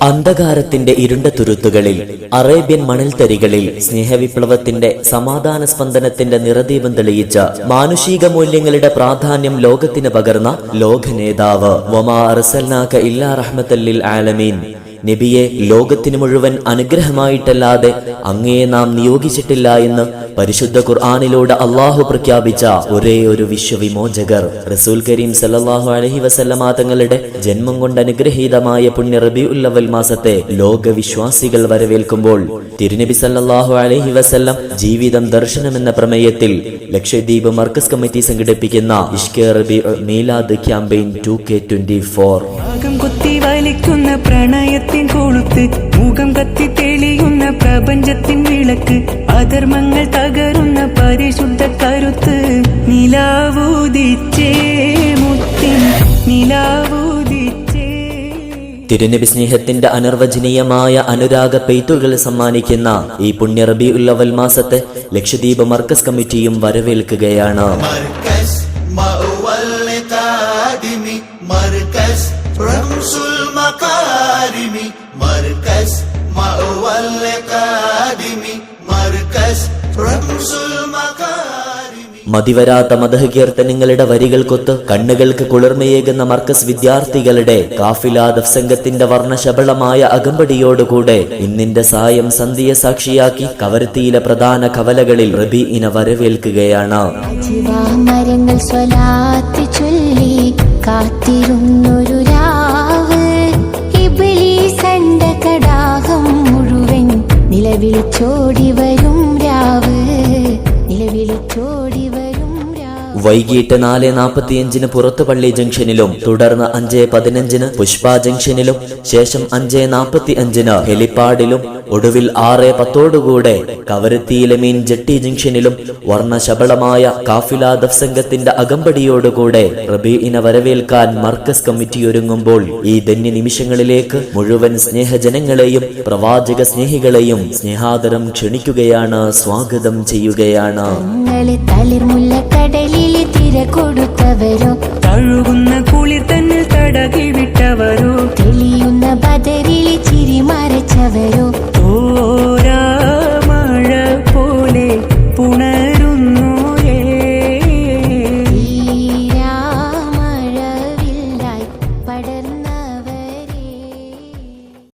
അന്ധകാരത്തിന്റെ ഇരുണ്ട തുരുത്തുകളിൽ അറേബ്യൻ മണൽ മണൽത്തരികളിൽ സ്നേഹവിപ്ലവത്തിന്റെ സമാധാന സ്പന്ദനത്തിന്റെ നിറദീപം തെളിയിച്ച മാനുഷിക മൂല്യങ്ങളുടെ പ്രാധാന്യം ലോകത്തിന് പകർന്ന ലോക നേതാവ് വമാ ആലമീൻ. നബിയെ ലോകത്തിന് മുഴുവൻ അനുഗ്രഹമായിട്ടല്ലാതെ അങ്ങയെ നാം നിയോഗിച്ചിട്ടില്ല എന്ന് പരിശുദ്ധ ഖുർആാനിലൂടെ അള്ളാഹു പ്രഖ്യാപിച്ച ഒരേ ഒരു വിശ്വവിമോചകർ. റസൂൽ കരീം സല്ലാഹു അലഹി വസല്ലമ തങ്ങളുടെ ജന്മം കൊണ്ട് അനുഗ്രഹീതമായ പുണ്യ റബി ഉല്ലവൽ മാസത്തെ ലോകവിശ്വാസികൾ വരവേൽക്കുമ്പോൾ തിരുനബി സല്ലാഹു അലഹി വസല്ലം ജീവിതം ദർശനം എന്ന പ്രമേയത്തിൽ ലക്ഷദ്വീപ് മർക്കസ് കമ്മിറ്റി സംഘടിപ്പിക്കുന്ന ഇഷ്കെ റബി മീലാദ് campaign two K twenty four. വലിക്കുന്ന പ്രണയത്തിൻ കൊളുത്ത് മുഖം കത്തി തെളിയുന്ന പ്രപഞ്ചത്തിൻ വിളക്ക് അധർമ്മങ്ങൾ കരുത്ത് തിരുനബി സ്നേഹത്തിന്റെ അനർവചനീയമായ അനുരാഗ പെയ്ത്തുകൾ സമ്മാനിക്കുന്ന ഈ പുണ്യറബി ഉള്ളവൽ മാസത്തെ ലക്ഷദ്വീപ് മർക്കസ് കമ്മിറ്റിയും വരവേൽക്കുകയാണ്. മർക്കസ് മതിവരാത്ത മതഹകീർത്തനങ്ങളുടെ വരികൾക്കൊത്ത് കണ്ണുകൾക്ക് കുളിർമയേകുന്ന മർക്കസ് വിദ്യാർത്ഥികളുടെ കാഫിലാദ് സംഘത്തിന്റെ വർണശബളമായ അകമ്പടിയോടുകൂടെ ഇന്നിന്റെ സായം സന്ധ്യ സാക്ഷിയാക്കി കവരത്തിയിലെ പ്രധാന കവലകളിൽ റബീഇനെ വരവേൽക്കുകയാണ്. മരങ്ങൾ ചൊല്ലി കാത്തിരുന്നൊരു രാവ്. കടാകം മുഴുവൻ വരും രാവ്. നിലവിളിച്ചോടി വരും വൈകിട്ട് നാല് നാൽപ്പത്തിയഞ്ചിന് പുറത്തുപള്ളി ജംഗ്ഷനിലും തുടർന്ന് അഞ്ച് പതിനഞ്ചിന് പുഷ്പ ജംഗ്ഷനിലും ശേഷം അഞ്ച് നാൽപ്പത്തി അഞ്ചിന് ഹെലിപ്പാഡിലും ഒടുവിൽ ആറ് പത്തോടുകൂടെ കവരത്തിയിലെ മീൻ ജെട്ടി ജംഗ്ഷനിലും വർണശബളമായ കാഫില ദഫ് സംഘത്തിന്റെ അകമ്പടിയോടുകൂടെ റബീഇനെ വരവേൽക്കാൻ മർക്കസ് കമ്മിറ്റി ഒരുങ്ങുമ്പോൾ ഈ ധന്യ നിമിഷങ്ങളിലേക്ക് മുഴുവൻ സ്നേഹജനങ്ങളെയും പ്രവാചക സ്നേഹികളെയും സ്നേഹാദരം ക്ഷണിക്കുകയാണ് സ്വാഗതം ചെയ്യുകയാണ്. ഞങ്ങളെ തളിർമുല്ല കടലിലെ തിര കൊടുത്തവരോ. തഴുകുന്ന കുളിർ തന്നിൽ തടകി വിട്ടവരോ തെളിയുന്ന ബദരിൽ ചിരി മറച്ചവരോ. ഓരാ